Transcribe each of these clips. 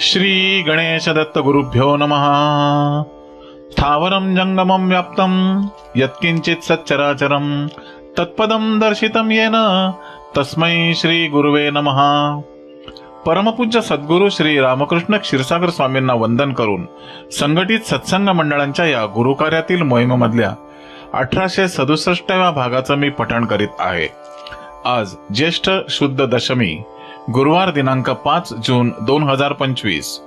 श्री गणेश दत्त गुरुभ्यो नमः। स्थावरं जंगमं व्याप्तं यत्किंचित् सच्चराचरं तत्पदं दर्शितं येन तस्मै श्री गुरुवे नमः। परमपूज्य सद्गुरू श्री रामकृष्ण क्षीरसागर स्वामींना वंदन करून संघटित सत्संग मंडळांच्या या गुरुकार्यातील मोहिमेमधल्या अठराशे सदुसष्टव्या भागाचं मी पठण करीत आहे. आज ज्येष्ठ शुद्ध दशमी गुरुवार दिनांक पाच जून दोन हजार पंचवीस.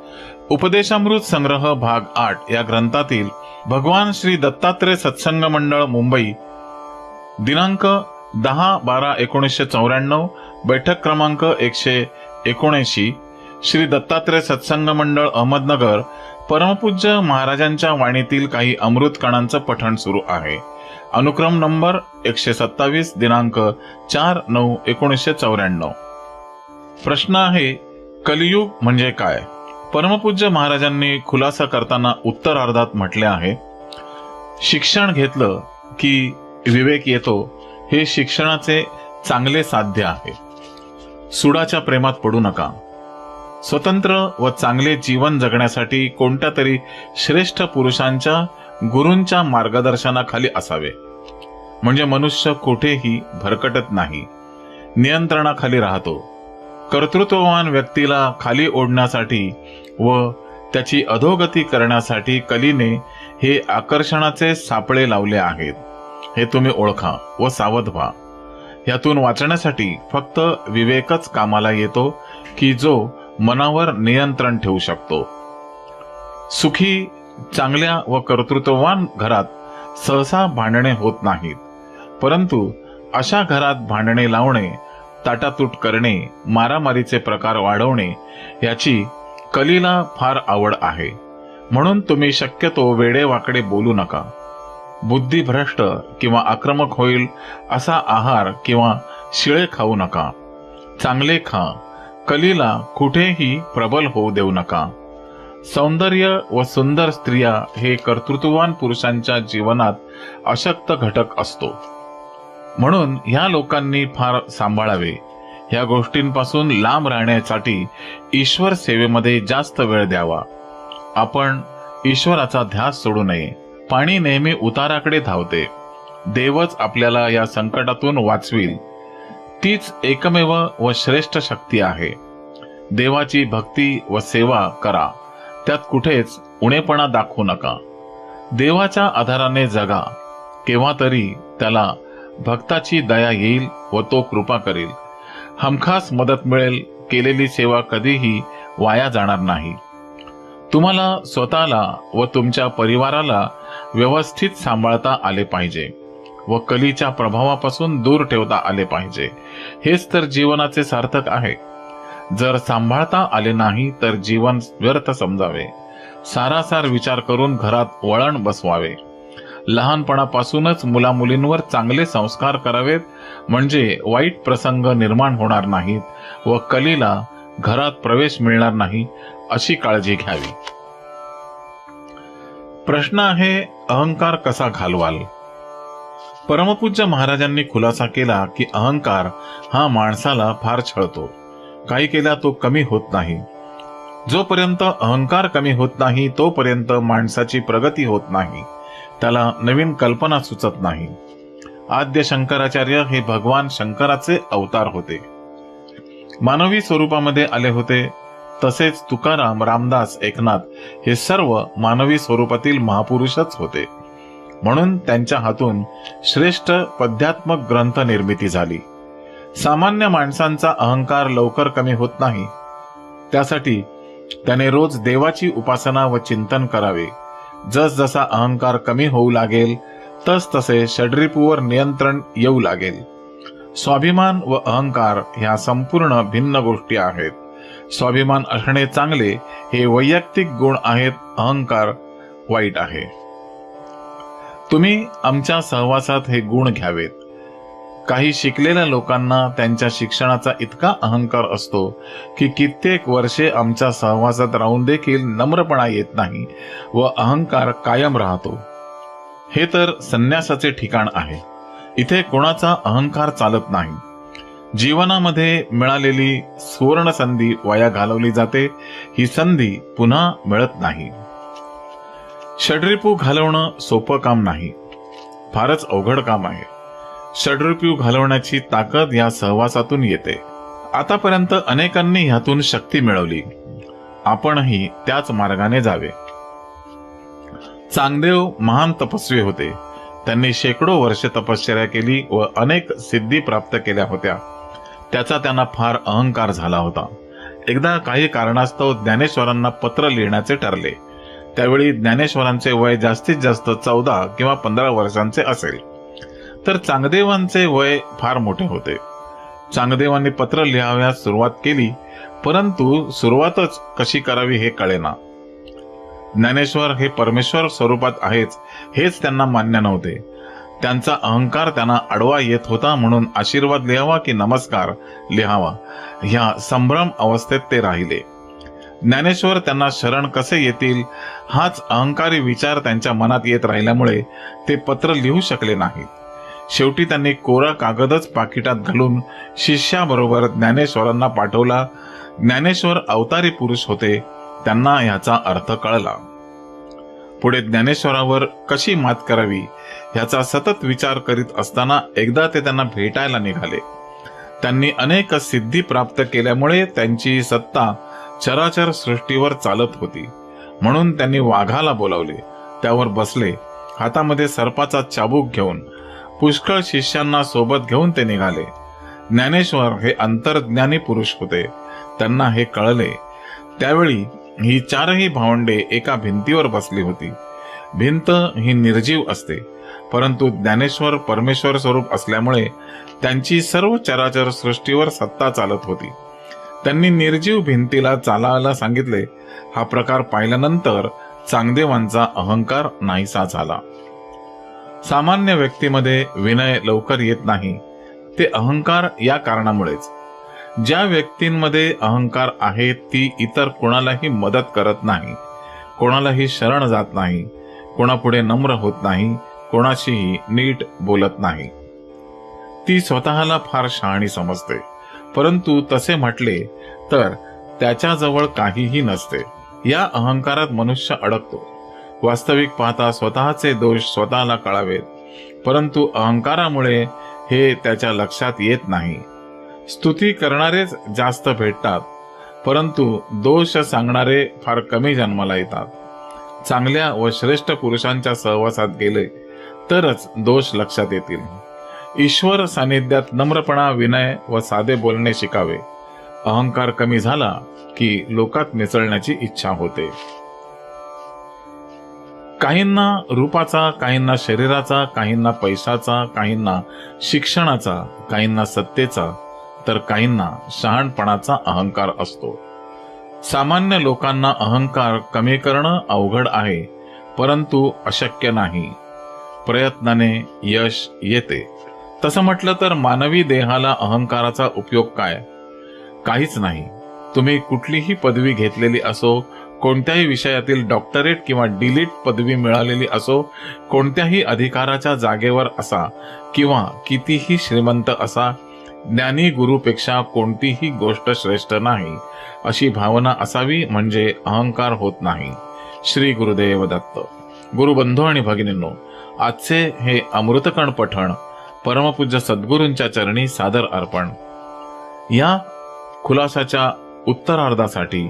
उपदेशामृत संग्रह भाग आठ या ग्रंथातील भगवान श्री दत्तात्रय सत्संग मंडळ मुंबई दिनांक दहा बारा एकोणीसशे चौऱ्याण्णव बैठक क्रमांक एकशे एकोणऐंशी श्री दत्तात्रय सत्संग मंडळ अहमदनगर परमपूज्य महाराजांच्या वाणीतील काही अमृत कणांचं पठण सुरू आहे. अनुक्रम नंबर एकशे सत्तावीस दिनांक चार नऊ एकोणीसशे चौऱ्याण्णव. प्रश्न आहे कलियुग म्हणजे काय? परमपूज्य महाराजांनी खुलासा करताना उत्तरार्धात म्हटले आहे शिक्षण घेतलं की विवेक येतो हे शिक्षणाचे चांगले साध्य आहे. सुडाच्या प्रेमात पडू नका. स्वतंत्र व चांगले जीवन जगण्यासाठी कोणत्या तरी श्रेष्ठ पुरुषांच्या गुरूंच्या मार्गदर्शनाखाली असावे. म्हणजे मनुष्य कुठेही भरकटत नाही नियंत्रणाखाली राहतो. कर्तृत्ववान व्यक्तीला खाली ओढण्यासाठी व त्याची अधोगती करण्यासाठी कलीने हे आकर्षणाचे सापळे लावले आहेत. हे तुम्ही ओळखा व सावध व्हा. यातून वाचण्यासाठी फक्त विवेकच कामाला येतो की जो मनावर नियंत्रण ठेवू शकतो. सुखी चांगल्या व कर्तृत्ववान घरात सहसा भांडणे होत नाहीत. परंतु अशा घरात भांडणे लावणे ताटातूट करणे मारामारीचे प्रकार वाढवणे याची कलीला फार आवड आहे. म्हणून तुम्ही शक्यतो वेडेवाकडे बोलू नका. बुद्धी भ्रष्ट किंवा आक्रमक होईल असा आहार किंवा शिळे खाऊ नका. चांगले खा. कलीला कुठेही प्रबल होऊ देऊ नका. सौंदर्य व सुंदर स्त्रिया हे कर्तृत्ववान पुरुषांच्या जीवनात अशक्त घटक असतो. म्हणून ह्या लोकांनी फार सांभाळावे. ह्या गोष्टींपासून लांब राहण्यासाठी ईश्वर सेवेमध्ये जास्त वेळ द्यावा. आपण ईश्वराचा ध्यास सोडू नये. पाणी नेहमी उताराकडे धावते. देवच आपल्याला या संकटातून वाचविल. तीच एकमेव व श्रेष्ठ शक्ती आहे. देवाची भक्ती व सेवा करा. त्यात कुठेच उणेपणा दाखवू नका. देवाच्या आधाराने जगा. केव्हा तरी त्याला भक्ताची दया येईल व तो कृपा करेल. हमखास मदत मिळेल केलेली सेवा कधीही वाया जाणार नाही. तुम्हाला स्वतःला व तुमच्या परिवाराला व्यवस्थित सांभाळता आले पाहिजे व कलीच्या प्रभावापासून दूर ठेवता आले पाहिजे. हेच तर जीवनाचे सार्थक आहे. जर सांभाळता आले नाही तर जीवन व्यर्थ समजावे. सारासार विचार करून घरात वळण बसवावे. लहानपणापासूनच मुला मुलींवर चांगले संस्कार करावेत म्हणजे वाईट प्रसंग निर्माण होणार नाहीत व कलीला घरात प्रवेश मिळणार नाही अशी काळजी घ्यावी. प्रश्न आहे अहंकार कसा घालवाल? परमपूज्य महाराजांनी खुलासा केला की अहंकार हा माणसाला फार छळतो. काही केला तो कमी होत नाही. जोपर्यंत अहंकार कमी होत नाही तोपर्यंत माणसाची प्रगती होत नाही. त्याला नवीन कल्पना सुचत नाही. आद्य शंकराचार्य हे भगवान शंकराचे अवतार होते. मानवी स्वरूपामध्ये आले होते. तसेच तुकाराम रामदास एकनाथ हे सर्व मानवी स्वरूपातील महापुरुषच होते. म्हणून त्यांच्या हातून श्रेष्ठ पद्यात्मक ग्रंथ निर्मिती झाली. सामान्य माणसांचा अहंकार लवकर कमी होत नाही. त्यासाठी त्याने रोज देवाची उपासना व चिंतन करावे. जसजसा अहंकार कमी होऊ लागेल तस तसे षड्रिपूवर नियंत्रण येऊ लागेल. स्वाभिमान व अहंकार ह्या संपूर्ण भिन्न गोष्टी आहेत. स्वाभिमान असणे चांगले हे वैयक्तिक गुण आहेत अहंकार वाईट आहे. तुम्ही आमच्या सहवासात हे गुण घ्यावेत. काही शिकलेल्या लोकांना त्यांच्या शिक्षणाचा इतका अहंकार असतो की कित्येक वर्षे आमच्या सहवासात राहून देखील नम्रपणा येत नाही व अहंकार कायम राहतो. हे तर संन्यासाचे ठिकाण आहे. इथे कोणाचा अहंकार चालत नाही. जीवनामध्ये मिळालेली सुवर्ण संधी वाया घालवली जाते. ही संधी पुन्हा मिळत नाही. षड्रिपू घालवणं सोपं काम नाही. फारच अवघड काम आहे. षड्रिपू घालवण्याची ताकद या सहवासातून येते. आतापर्यंत अनेकांनी ह्यातून शक्ती मिळवली. आपणही त्याच मार्गाने जावे. चांगदेव महान तपस्वी होते. त्यांनी शेकडो वर्षे तपश्चर्या केली व अनेक सिद्धी प्राप्त केल्या होत्या. त्याचा त्यांना फार अहंकार झाला होता. एकदा काही कारणास्तव ज्ञानेश्वरांना पत्र लिहिण्याचे ठरले. त्यावेळी ज्ञानेश्वरांचे वय जास्तीत जास्त चौदा किंवा पंधरा वर्षांचे असेल. तर चांगदेवांचे वय फार मोठे होते. चांगदेवांनी पत्र लिहाव्यास सुरुवात केली परंतु सुरुवातच कशी करावी हे कळेना. ज्ञानेश्वर हे परमेश्वर स्वरूपात आहेच हेच त्यांना मान्य नव्हते. त्यांचा अहंकार त्यांना अडवा येत होता म्हणून आशीर्वाद लिहावा की नमस्कार लिहावा ह्या संभ्रम अवस्थेत ते राहिले. ज्ञानेश्वर त्यांना शरण कसे येतील हाच अहंकारी विचार त्यांच्या मनात येत राहिल्यामुळे ते पत्र लिहू शकले नाहीत. शेवटी त्यांनी कोरा कागदच पाकिटात घालून शिष्याबरोबर ज्ञानेश्वरांना पाठवला. ज्ञानेश्वर अवतारी पुरुष होते त्यांना ह्याचा अर्थ कळला. पुढे ज्ञानेश्वरावर कशी मात करावी ह्याचा सतत विचार करीत असताना एकदा ते त्यांना भेटायला निघाले. त्यांनी अनेक सिद्धी प्राप्त केल्यामुळे त्यांची सत्ता चराचर सृष्टीवर चालत होती. म्हणून त्यांनी वाघाला बोलावले. त्यावर बसले हातामध्ये सर्पाचा चाबूक घेऊन पुष्कळ शिष्यांना सोबत घेऊन ते निघाले. ज्ञानेश्वर हे अंतर्ज्ञानी पुरुष होते. त्यांना हे कळले. त्यावेळी ही चारही भावंडे एका भिंतीवर बसली होती. भिंत ही निर्जीव असते परंतु ज्ञानेश्वर परमेश्वर स्वरूप असल्यामुळे त्यांची सर्व चराचर सृष्टीवर सत्ता चालत होती. त्यांनी निर्जीव भिंतीला चालायला सांगितले. हा प्रकार पाहिल्यानंतर चांगदेवांचा अहंकार नाहीसा झाला. सामान्य व्यक्तीमध्ये विनय लवकर येत नाही. ते अहंकार या कारणामुळेच. ज्या व्यक्तींमध्ये अहंकार आहे ती इतर कोणालाही मदत करत नाही. कोणालाही शरण जात नाही. कोणापुढे नम्र होत नाही. कोणाशीही नीट बोलत नाही. ती स्वतःला फार शहाणी समजते. परंतु तसे म्हटले तर त्याच्याजवळ काहीही नसते. या अहंकारात मनुष्य अडकतो. वास्तविक पाहता स्वतःचे दोष स्वतःला कळावेत. परंतु अहंकारामुळे हे त्याच्या लक्षात येत नाही. स्तुती करणारेच जास्त भेटतात परंतु दोष सांगणारे फार कमी जन्माला येतात. चांगल्या व श्रेष्ठ पुरुषांच्या सहवासात गेले तरच दोष लक्षात येतील. ईश्वर सानिध्यात नम्रपणा विनय व साधे बोलणे शिकावे. अहंकार कमी झाला की लोकात मिसळण्याची इच्छा होते. काहींना रूपाचा काहींना शरीराचा काहींना पैशाचा काहींना शिक्षणाचा काहींना सत्तेचा तर काहींना शहाणपणाचा अहंकार असतो. सामान्य लोकांना अहंकार कमी करणं अवघड आहे परंतु अशक्य नाही. प्रयत्नाने यश येते. तसं म्हटलं तर मानवी देहाला अहंकाराचा उपयोग काय? काहीच नाही. तुम्ही कुठलीही पदवी घेतलेली असो कोणत्याही विषयातील डॉक्टरेट किंवा डिलीट पदवी मिळालेली असो कोणत्याही अधिकाराच्या जागेवर असा किंवा कितीही श्रीमंत असा ज्ञानी गुरुपेक्षा कोणतीही गोष्ट श्रेष्ठ नाही अशी भावना असावी म्हणजे अहंकार होत नाही. श्री गुरुदेव दत्त. गुरुबंधू आणि भगिनींनो आजचे हे अमृतकण पठण परमपूज्य सद्गुरूंच्या चरणी सादर अर्पण. या खुलासाच्या उत्तरार्धासाठी